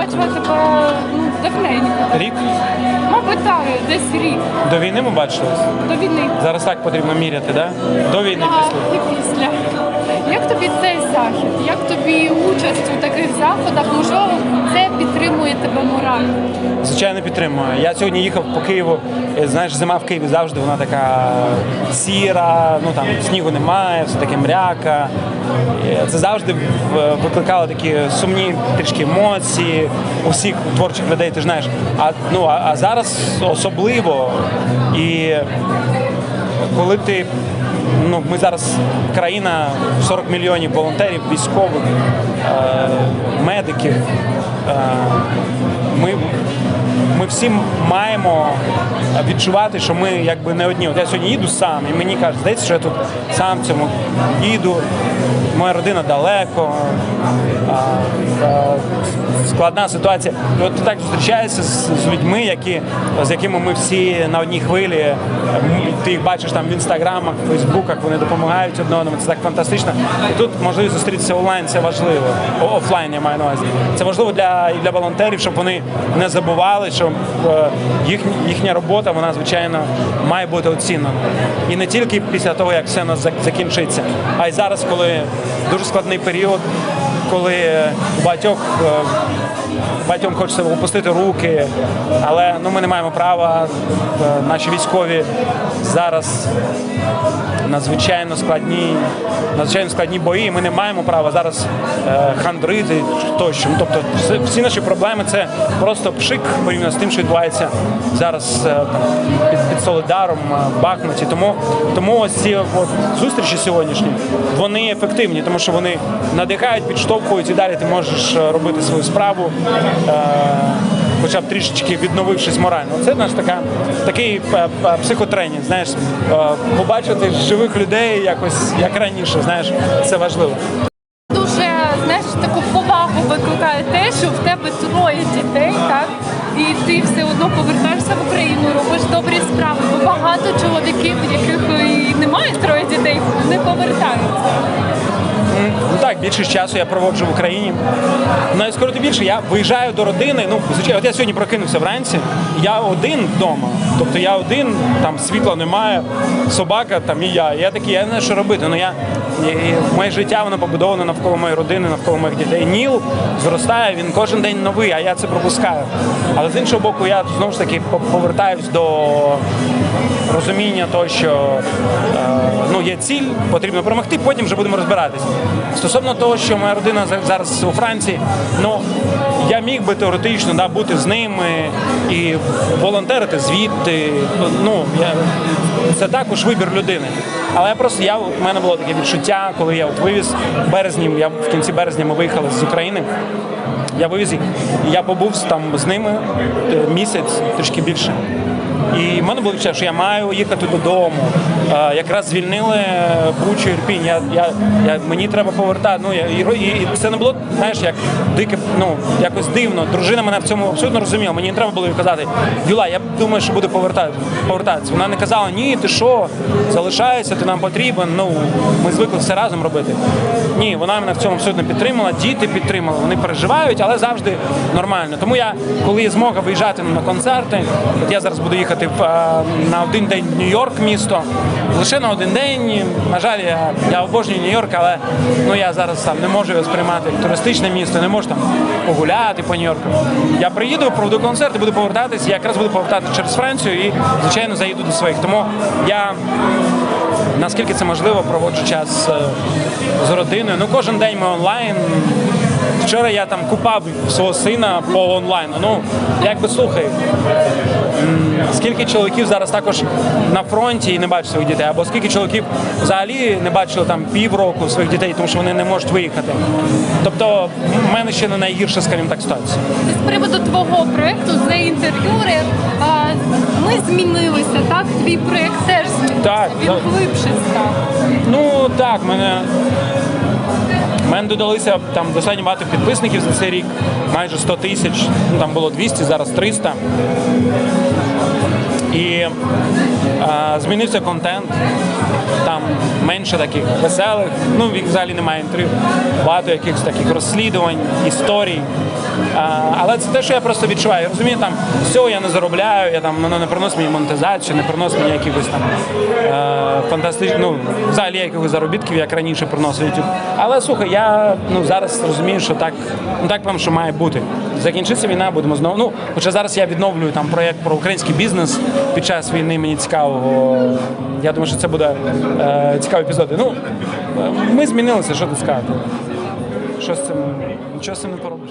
Дякую. бачила тебе ну, давненько. Рік Мабуть, так, десь рік до війни ми бачились. до війни. Зараз так потрібно міряти, да? До війни Так, після. і після. Як тобі цей захід? Як тобі участь у таких заходах? Можливо, це підтримує тебе морально? Звичайно, підтримую. Я сьогодні їхав по Києву. Е, Знаєш, зима в Києві завжди вона така сіра, ну там снігу немає, все таке мряка. Це завжди викликало такі сумні трішки емоції у всіх творчих людей, ти ж знаєш. А, ну, а, а зараз особливо. І коли ти. Ну, ми зараз країна 40 мільйонів волонтерів, військових, е, медиків. Е, ми, ми всі маємо відчувати, що ми якби не одні. От я сьогодні їду сам, і мені кажуть, здається, що я тут сам цьому їду. Моя родина далеко, складна ситуація. І от ти так зустрічаєшся з, людьми, які, з якими ми всі на одній хвилі. Ти їх бачиш там в інстаграмах, в фейсбуках, вони допомагають одне одному. Це так фантастично. І тут можливість зустрітися онлайн, це важливо. О- Офлайн я маю на увазі. Це важливо для і для волонтерів, щоб вони не забували, що е, їх, їхня робота, вона звичайно має бути оцінена. І не тільки після того, як все нас закінчиться, а й зараз, коли дуже складний період, коли у багатьох е, багатьом хочеться опустити руки, але ну ми не маємо права. Е, Наші військові зараз надзвичайно складні, надзвичайно складні бої. Ми не маємо права зараз е, хандрити тощо. Ну, тобто, всі наші проблеми це просто пшик порівняно з тим, що відбувається зараз е, під, під Солидаром, е, Бахмуті. Тому, тому ось ці от, зустрічі сьогоднішні вони ефективні, тому що вони надихають, підштовхують і далі ти можеш е, робити свою справу. Е, Хоча б трішечки відновившись морально. Це наш така такий е, психотренінг. Знаєш, побачити живих людей якось як раніше. Знаєш, це важливо. Дуже знаєш таку повагу викликає те, що в тебе троє дітей, так? І ти все одно повертаєшся в Україну, робиш добрі справи. Бо багато чоловіків, Ну так, більшість часу я проводжу в Україні. Ну і скоро більше, я виїжджаю до родини. Ну, звичайно, от я сьогодні прокинувся вранці, я один вдома. Тобто я один, там світла немає, собака там і я. Я такий, я не знаю, що робити. Ну я і, і моє життя воно побудовано навколо моєї родини, навколо моїх дітей. Ніл зростає, він кожен день новий, а я це пропускаю. Але з іншого боку, я знову ж таки по- повертаюсь до розуміння того, що е, ну, є ціль, потрібно перемогти, потім вже будемо розбиратись. Стосовно того, що моя родина зараз у Франції, ну я міг би теоретично да, бути з ними і волонтерити звідти. Ну, я, це також вибір людини. Але просто я, у мене було таке відчуття, коли я от вивіз в березні, я в кінці березня ми виїхали з України. Я вивіз їх, я побув там з ними е, місяць, трішки більше. І в мене було відчуття, що я маю їхати додому. Е, якраз звільнили Бучу Ірпінь. Я, я, я, мені треба повертати. Ну, я, і, і, це не було, знаєш, як дике, ну, якось дивно. Дружина мене в цьому абсолютно розуміла. Мені не треба було їй казати, Юла, я думаю, що буду повертати, повертатися. Вона не казала, ні, ти що, залишайся, ти нам потрібен. Ну, ми звикли все разом робити. Ні, вона мене в цьому абсолютно підтримала, діти підтримали, вони переживають, але завжди нормально. Тому я, коли є змога виїжджати на концерти, от я зараз буду їхати е, на один день в Нью-Йорк місто. Лише на один день. На жаль, я, я обожнюю Нью-Йорк, але ну я зараз там не можу його сприймати як туристичне місто, не можу там погуляти по Нью-Йорку. Я приїду, проведу концерт і буду повертатися. Якраз буду повертатися через Францію і, звичайно, заїду до своїх. Тому я наскільки це можливо, проводжу час е, з родиною. Ну, кожен день ми онлайн. Вчора я там купав свого сина по онлайну. Ну, якби слухай, скільки чоловіків зараз також на фронті і не бачать своїх дітей, або скільки чоловіків взагалі не бачили там півроку своїх дітей, тому що вони не можуть виїхати. Тобто, в мене ще не найгірша, скажімо так, ситуація. З приводу твого проекту The Interviewer, а, ми змінилися, так? Твій проект теж змінився. Так, Він так. глибше став. Ну так, мене. Мене додалися там достатньо багато підписників за цей рік, майже 100 тисяч. Ну там було 200, зараз 300. І а, змінився контент. Там менше таких веселих, ну взагалі немає інтерв'ю, багато якихось таких розслідувань, історій. А, але це те, що я просто відчуваю. Я розумію, там всього я не заробляю, я там воно не приносить мені монетизацію, не приносить мені якихось там е, фантастичних, ну взагалі якихось заробітків, як раніше YouTube. Але слухай, я ну зараз розумію, що так, ну так певно, що має бути. Закінчиться війна, будемо знову. Ну, хоча зараз я відновлюю там проєкт про український бізнес під час війни. Мені цікаво. Я думаю, що це буде е, цікаві епізоди. Ну, е, ми змінилися, що тут сказати. Що з цим? Нічого з цим не поробиш.